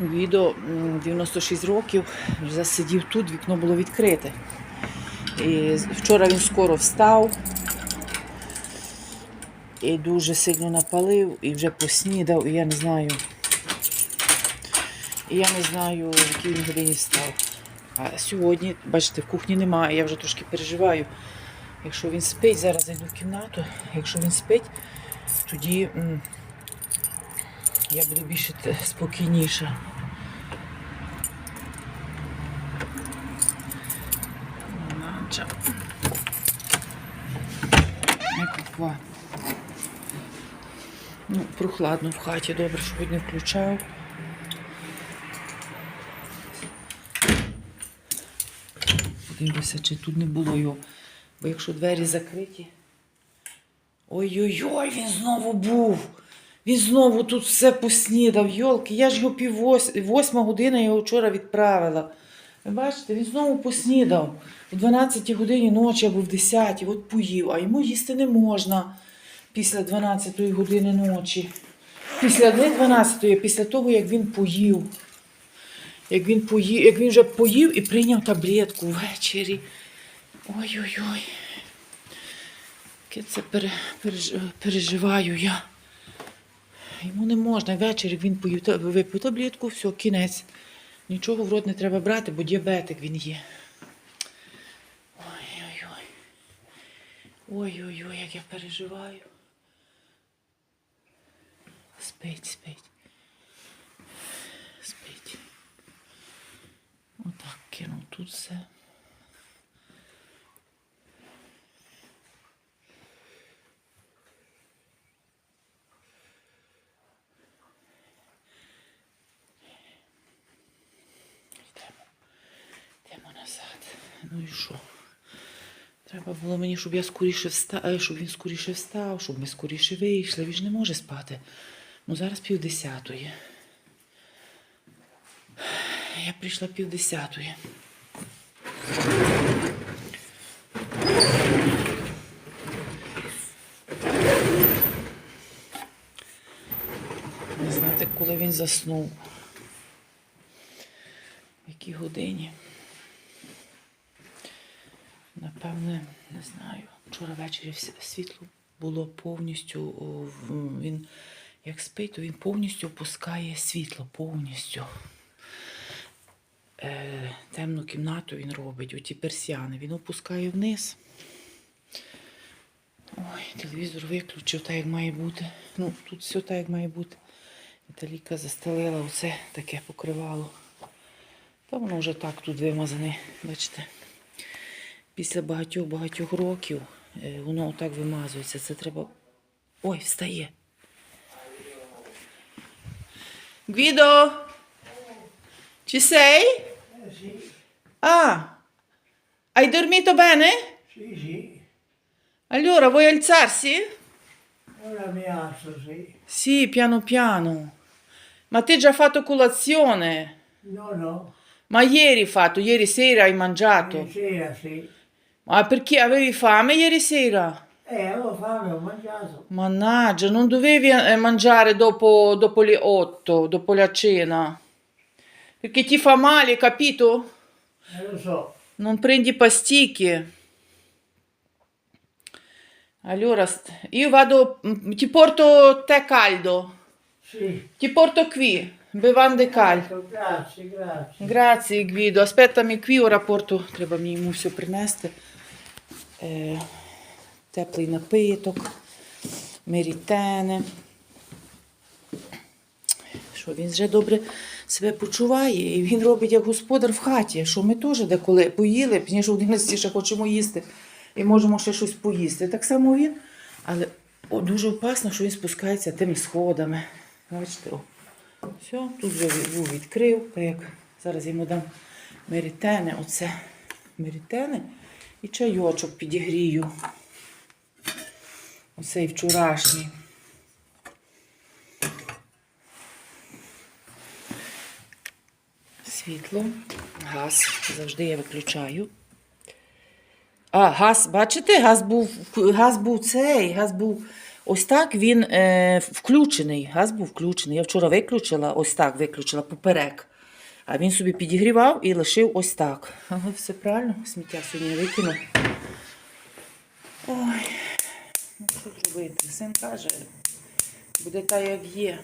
Відео 96 років вже сидів тут, вікно було відкрите. І вчора він скоро встав і дуже сильно напалив, і вже поснідав, і я не знаю. І я не знаю, в якій він годині встав. А сьогодні, бачите, в кухні немає, я вже трошки переживаю. Якщо він спить, зараз зайду в кімнату. Якщо він спить, тоді я буду більше спокійніша. Ну, прохладно в хаті, добре, що не включав. Подивлюся, чи тут не було його. Бо якщо двері закриті. Ой-ой-ой, він знову був. Він знову тут все поснідав. Йолки, я ж його пів вось... восьма година його вчора відправила. Ви бачите, він знову поснідав. О 12 годині ночі або в 10 от поїв, а йому їсти не можна після 12 години ночі. Після не 12, а після того, як він поїв. Як він поїв, як він вже поїв і прийняв таблетку ввечері. Ой-ой-ой. Це переживаю я. Йому не можна. Ввечері він випив таблетку, все, кінець. Нічого в рот не треба брати, бо діабетик він є. Ой-ой-ой. Ой-ой-ой, як я переживаю. Спить, спить. Спить. Отак кинув тут все. Йдемо. Йдемо назад. Ну і що? Треба було мені, щоб я скоріше встав, щоб він скоріше встав, щоб ми скоріше вийшли. Він ж не може спати. Ну зараз півдесятої. Я прийшла півдесятої. Не знати, коли він заснув. В якій годині. Напевне, не знаю. Вчора ввечері світло було повністю. Він як спить, то він повністю опускає світло, повністю. Е, темну кімнату він робить, оті персіани. Він опускає вниз. Ой, телевізор виключив так, як має бути. Ну, тут все так, як має бути. Віталіка застелила оце таке покривало. Та воно вже так тут вимазане, бачите. Після багатьох-багатьох років е, воно отак вимазується. Це треба. Ой, встає. Гвідо! Ci sei? Eh sì, Ah, hai dormito bene? sì, sì. Allora, vuoi alzarsi? Ora mi alzo, sì. Sì, piano piano. Ma te già fatto colazione? No, no. Ma ieri fatto, ieri sera hai mangiato. Ieri sera sì. Ah, perché avevi fame ieri sera? Eh, avevo fame, ho mangiato. Mannaggia, non dovevi eh, mangiare dopo, dopo le 8, dopo la cena. Perché ti fa male, capito? Eh, lo so. Non prendi pasticche. Allora, io vado, mm, ti porto tè caldo. Sì. Ti porto qui, bevande caldo. Grazie, grazie. Grazie, Guido. aspettami qui, ora porto, treba mi musio prinesti. Теплий напиток, мерітени. Що він вже добре себе почуває, і він робить як господар в хаті, що ми теж деколи поїли, пізніше в 11 ще хочемо їсти і можемо ще щось поїсти. Так само він, але дуже опасно, що він спускається тими сходами. Бачите, о. Все, тут вже був відкрив, так як зараз йому дам мерітени, оце мерітени і чайочок підігрію. Оцей вчорашній. Світло, газ. Завжди я виключаю. А, газ, бачите, газ був, газ був цей, газ був Ось так він е, включений. Газ був включений. Я вчора виключила, ось так виключила поперек. А він собі підігрівав і лишив ось так. Але все правильно, сміття сьогодні я викину. Ой, ну що зробити? Син каже, буде так, як є.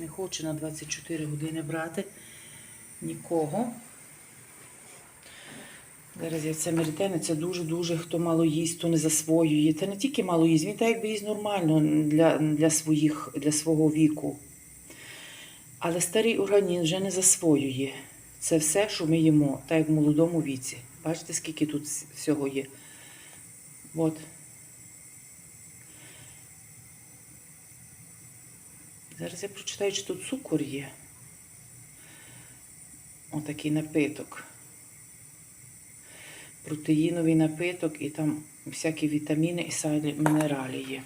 Не хоче на 24 години брати нікого. Зараз я це меритене, це дуже-дуже хто мало їсть, хто не засвоює. Це не тільки мало їсть, він так якби їсть нормально для, для, своїх, для свого віку. Але старий організм вже не засвоює. Це все, що ми їмо, так як в молодому віці. Бачите, скільки тут всього є. От. Зараз я прочитаю, чи тут цукор є. Отакий напиток. Протеїновий напиток і там всякі вітаміни і салі мінералі є.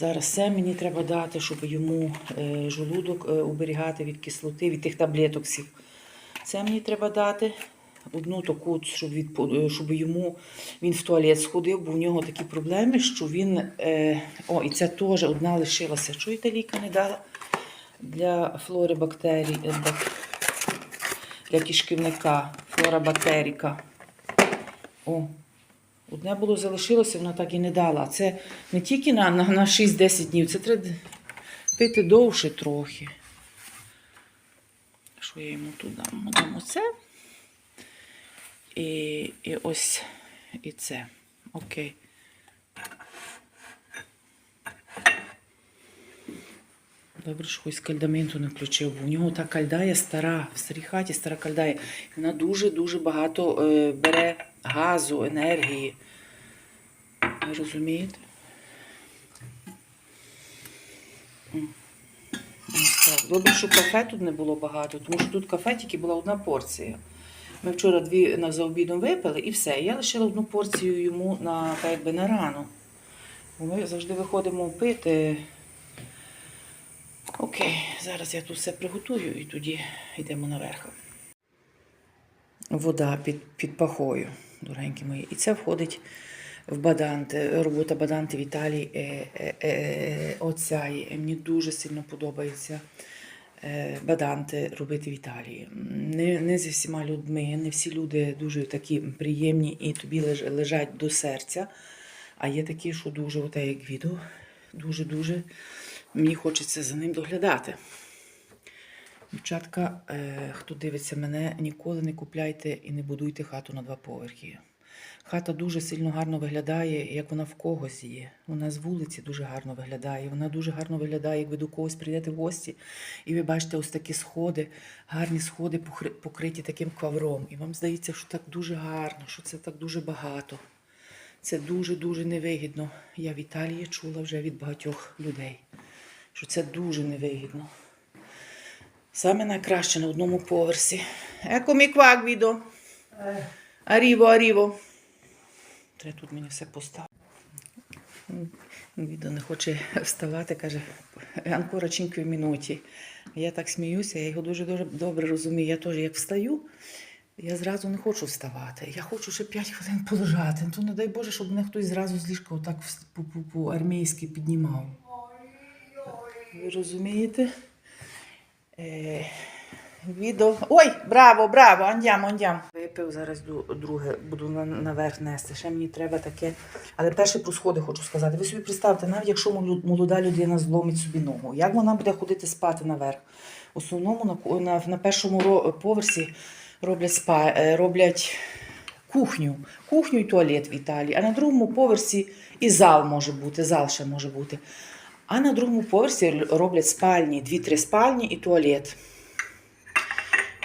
Зараз все мені треба дати, щоб йому е, жолудок е, уберігати від кислоти, від тих таблеток всіх. Це мені треба дати. Одну таку, щоб, від, е, щоб йому він в туалет сходив, бо в нього такі проблеми, що він. Е, о, і це теж одна лишилася. Чуєте, ліка не дала для флори бактерій, е, для кишківника, флора бактеріка. О, одне було залишилося, вона так і не дала. Це не тільки на, на, на 6-10 днів, це треба пити довше трохи. Що я йому тут дам? Дам оце. І, і ось і це. Окей. Добре, що хоч кальдаменту не включив, бо нього та кальда є стара, в старій хаті стара кальда є. Вона дуже-дуже багато е, бере газу, енергії. Ви розумієте? Добре, що кафе тут не було багато, тому що тут кафе тільки була одна порція. Ми вчора дві на обідом випили і все. Я лишила одну порцію йому на, так якби, на рану. Бо ми завжди виходимо пити. Окей, зараз я тут все приготую і тоді йдемо наверх. Вода під, під пахою, дорогенькі мої. І це входить в Баданте. Робота Баданти в Італії е, е, е, оця. Мені дуже сильно подобається е, Баданти робити в Італії. Не, не зі всіма людьми, не всі люди дуже такі приємні і тобі леж- лежать до серця. А є такі, що дуже, оте як відео, дуже-дуже мені хочеться за ним доглядати. Дівчатка, е, хто дивиться мене, ніколи не купляйте і не будуйте хату на два поверхи. Хата дуже сильно гарно виглядає, як вона в когось є. Вона з вулиці дуже гарно виглядає. Вона дуже гарно виглядає, як ви до когось прийдете в гості, і ви бачите ось такі сходи, гарні сходи покриті таким ковром. І вам здається, що так дуже гарно, що це так дуже багато. Це дуже-дуже невигідно. Я в Італії чула вже від багатьох людей, що це дуже невигідно. Саме найкраще на одному поверсі. Eccomi qua, Guido. Eh, Arrivo, arrivo. Треба тут мені все поставити. Відео не хоче вставати, каже, анкора 5 минуті. Я так сміюся, я його дуже, добре розумію. Я теж як встаю, я зразу не хочу вставати. Я хочу ще 5 хвилин полежати. Ну, То не дай Боже, щоб мене хтось зразу з ліжка отак вс- по- по- по-армійськи піднімав. Ви розумієте? Е, відео. Ой, браво, браво, андям, андям. Випив зараз друге, буду наверх нести. Ще мені треба таке. Але перше про сходи хочу сказати. Ви собі представте, навіть якщо молода людина зломить собі ногу, як вона буде ходити спати наверх? В основному на, на, на першому поверсі роблять спа, е, роблять кухню, кухню і туалет в Італії, а на другому поверсі і зал може бути, зал ще може бути. А на другому поверсі роблять спальні, дві-три спальні і туалет.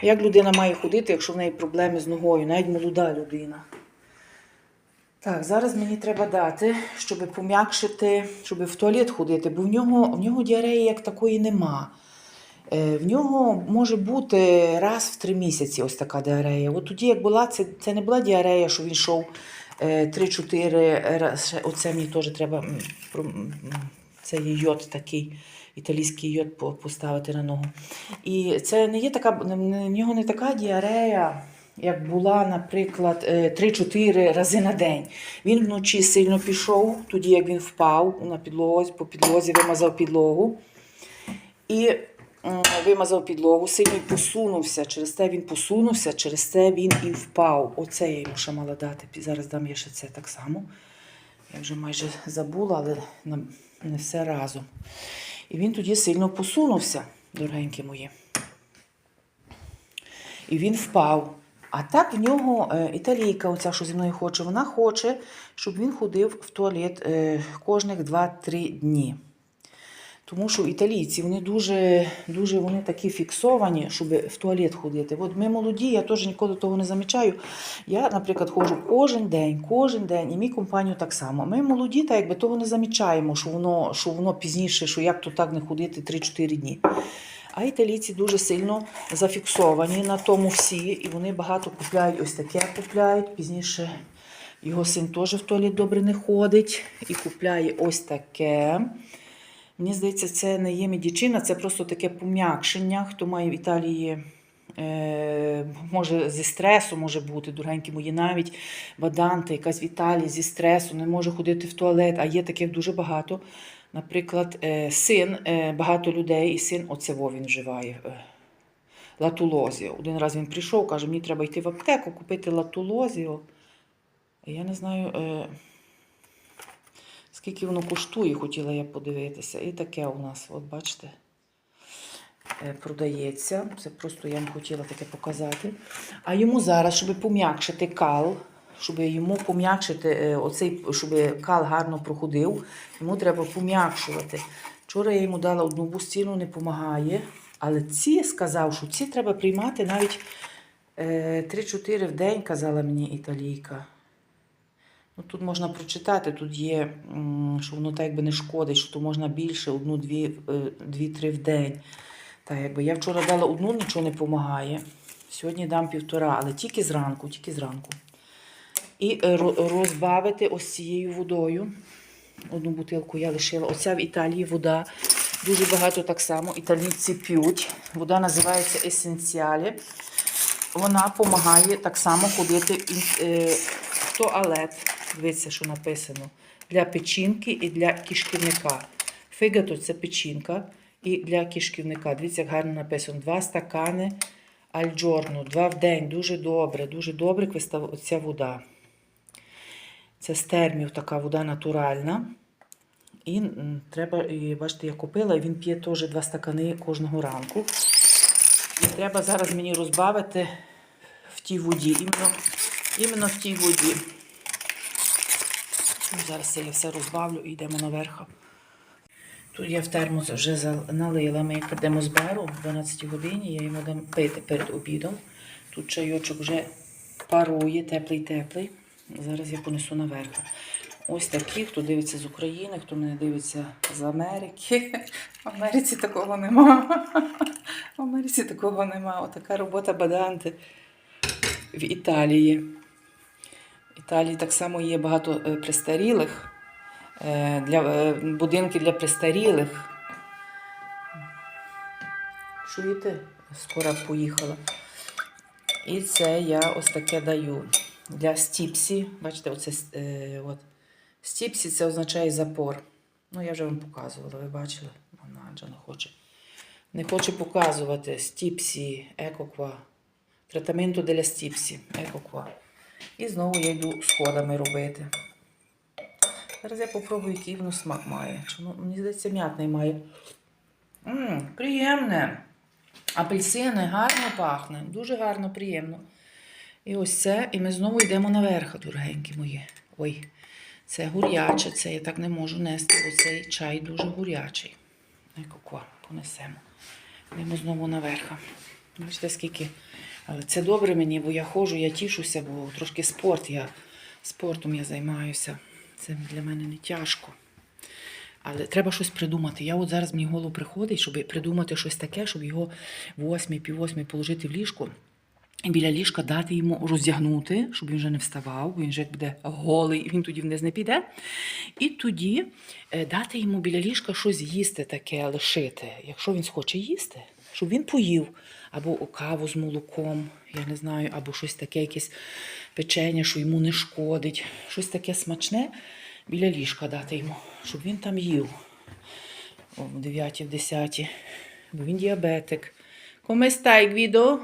Як людина має ходити, якщо в неї проблеми з ногою, навіть молода людина. Так, зараз мені треба дати, щоб пом'якшити, щоб в туалет ходити, бо в нього, в нього діареї як такої нема. Е, В нього може бути раз в три місяці ось така діарея. От тоді, як була, це, це не була діарея, що він йшов е, 3-4 рази. Оце мені теж треба. Це є йод такий, італійський йод поставити на ногу. І це не є така, в нього не така діарея, як була, наприклад, е, 3-4 рази на день. Він вночі сильно пішов, тоді як він впав на підлозі, по підлозі вимазав підлогу. І вимазав підлогу, сильно посунувся. Через те він посунувся, через це він і впав. Оце я йому ще мала дати. Зараз дам я ще це так само. Я вже майже забула, але не все разом. І він тоді сильно посунувся, дорогенькі мої. І він впав. А так в нього е, італійка, оця, що зі мною хоче, вона хоче, щоб він ходив в туалет е, кожних 2-3 дні. Тому що італійці вони дуже, дуже вони такі фіксовані, щоб в туалет ходити. От ми молоді, я теж ніколи того не замічаю. Я, наприклад, ходжу кожен день, кожен день, і мій компанію так само. Ми молоді, та якби того не замічаємо, що воно, що воно пізніше, що як то так не ходити 3-4 дні. А італійці дуже сильно зафіксовані на тому всі, і вони багато купляють ось таке купляють. Пізніше його син теж в туалет добре не ходить і купляє ось таке. Мені здається, це не є медичина, це просто таке пом'якшення. Хто має в Італії, е, може зі стресу може бути, дорогенькі мої, навіть баданти, якась в Італії зі стресу, не може ходити в туалет, а є таких дуже багато. Наприклад, е, син, е, багато людей, і син оцево він вживає. Латулозіо. Один раз він прийшов, каже, мені треба йти в аптеку, купити латулозіо. Я не знаю, скільки воно коштує, хотіла я подивитися. І таке у нас, от бачите, е, продається. Це просто я вам хотіла таке показати. А йому зараз, щоб пом'якшити кал, щоб йому пом'якшити е, оцей, щоб кал гарно проходив, йому треба пом'якшувати. Вчора я йому дала одну бустину, не допомагає. Але ці сказав, що ці треба приймати навіть е, 3-4 в день, казала мені італійка. Ну, тут можна прочитати, тут є, що воно так якби не шкодить, що то можна більше, одну-дві, е, дві-три в день. Так, якби я вчора дала одну, нічого не допомагає. Сьогодні дам півтора, але тільки зранку, тільки зранку. І е, розбавити ось цією водою. Одну бутилку я лишила. Оця в Італії вода. Дуже багато так само. Італійці п'ють. Вода називається есенціалі. Вона допомагає так само ходити е, в туалет. Дивіться, що написано. Для печінки і для кишківника. Фигато це печінка і для кишківника. Дивіться, як гарно написано. Два стакани альджорну. Два в день. Дуже добре, дуже добре оця вода. Це з термів така вода натуральна. І треба, бачите, я купила, і він п'є теж два стакани кожного ранку. І треба зараз мені розбавити в тій воді, іменно, іменно в тій воді. Зараз я все розбавлю і йдемо наверх. Тут я в термос вже налила. Ми як прийдемо з бару в 12 годині, я йому дам пити перед обідом. Тут чайочок вже парує, теплий-теплий. Зараз я понесу наверх. Ось такі, хто дивиться з України, хто мене дивиться з Америки. В Америці такого нема. В Америці такого нема. Отака робота баданти в Італії. Італії так само є багато е, престарілих, е, для, е, будинки для престарілих. Чуєте? Скоро поїхала. І це я ось таке даю для стіпсі. Бачите, оце е, от. Стіпсі це означає запор. Ну, я вже вам показувала, ви бачили? Вона не хоче. Не хоче показувати стіпсі, екоква. Тратаменто для стіпсі, екоква. І знову я йду сходами робити. Зараз я попробую, який воно смак має. Чи, ну, мені здається, м'ятний має. Мм, приємне. Апельсини гарно пахне, дуже гарно, приємно. І ось це, і ми знову йдемо наверх, дорогенькі мої. Ой, це гуряче, це я так не можу нести, бо цей чай дуже гурячий. Ай-ко-ко, понесемо. Йдемо знову наверх. Бачите, скільки. Але це добре мені, бо я ходжу, я тішуся, бо трошки спорт. Я, спортом я займаюся. Це для мене не тяжко. Але треба щось придумати. Я от зараз мені голову приходить, щоб придумати щось таке, щоб його в восьмій, пів положити в ліжку і біля ліжка дати йому роздягнути, щоб він вже не вставав, бо він вже як буде голий, він тоді вниз не піде. І тоді е, дати йому біля ліжка щось їсти таке, лишити. Якщо він схоче їсти, щоб він поїв. Або каву з молоком, я не знаю, або щось таке, якесь печення, що йому не шкодить. Щось таке смачне біля ліжка дати йому, щоб він там їв. О, в 9 в 10 бо він діабетик. Come stai, Guido?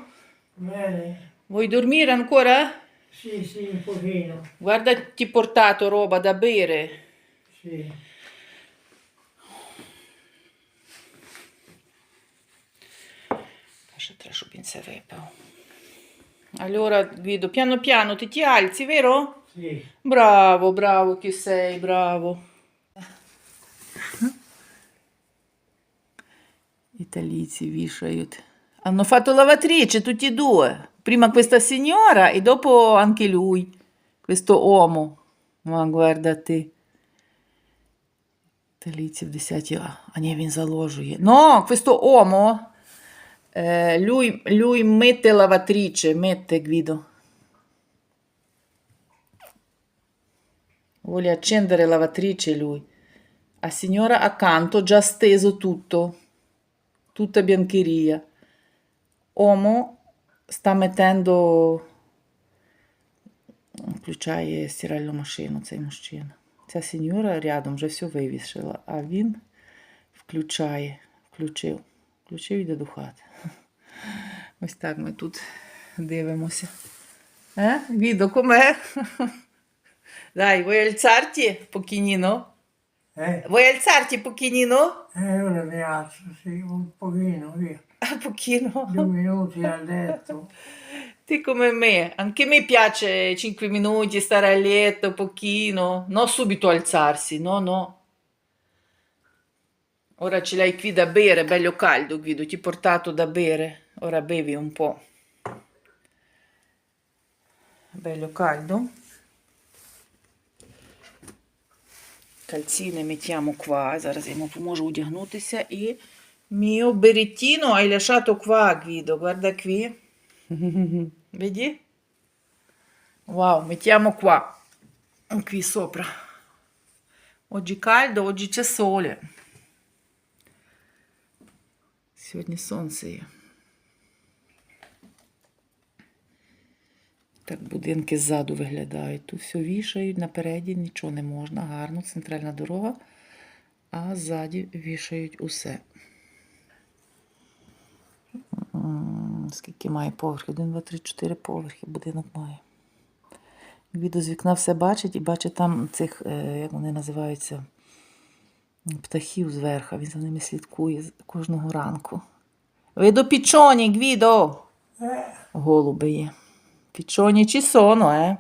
Bene. Vuoi dormire ancora? Sì, sì, un pochino. Guarda, ti portato roba da bere. Sì. Каже, треба, щоб він це випив. Allora, Guido, piano piano ti ti alzi, vero? Sì. Bravo, bravo che sei, bravo. Італійці вішають. Hanno fatto lavatrice tutti e due. Prima questa signora e dopo anche lui, questo uomo. Ma guarda te. Італійці в 10 а, а ні, він заложує. No, questo uomo, eh, lui, lui mette lavatrice, mette Guido. Vuole accendere lavatrice lui. A signora accanto già steso tutto, tutta biancheria. Uomo sta mettendo, включає стиральну машину цей мужчина. Ця сеньора рядом вже все вивішила, а він включає, включив, включив і йде до хати. Ось так ми тут дивимося. Е? Відо, коме? Dai, vuoi alzarti un pochino? Eh? Vuoi alzarti un pochino? Eh, ora mi alzo, sì, un pochino, via. Un pochino. Due minuti al letto. Ti come me, anche a me piace 5 minuti stare a letto un pochino, non subito alzarsi, no, no. Ora ce l'hai qui da bere, bello caldo Guido, ti ho portato da bere, ora bevi un po'. Bello caldo. Calzine mettiamo qua, зараз я йому поможу одягнутися і mio berettino hai lasciato qua Guido, guarda qui. Vedi? Wow, mettiamo qua. Qui sopra. Oggi caldo, oggi c'è sole. Сьогодні сонце є. Так будинки ззаду виглядають. Тут все вішають, напереді нічого не можна. Гарно, центральна дорога, а ззаді вішають усе. Скільки має поверхів? Один, два, три, чотири поверхи будинок має. Відео з вікна все бачить і бачить там цих, е, як вони називаються, птахів зверху. Він за ними слідкує кожного ранку. Ви piccioni, відо, Eh, Голуби є. Пічоні чи соно, eh?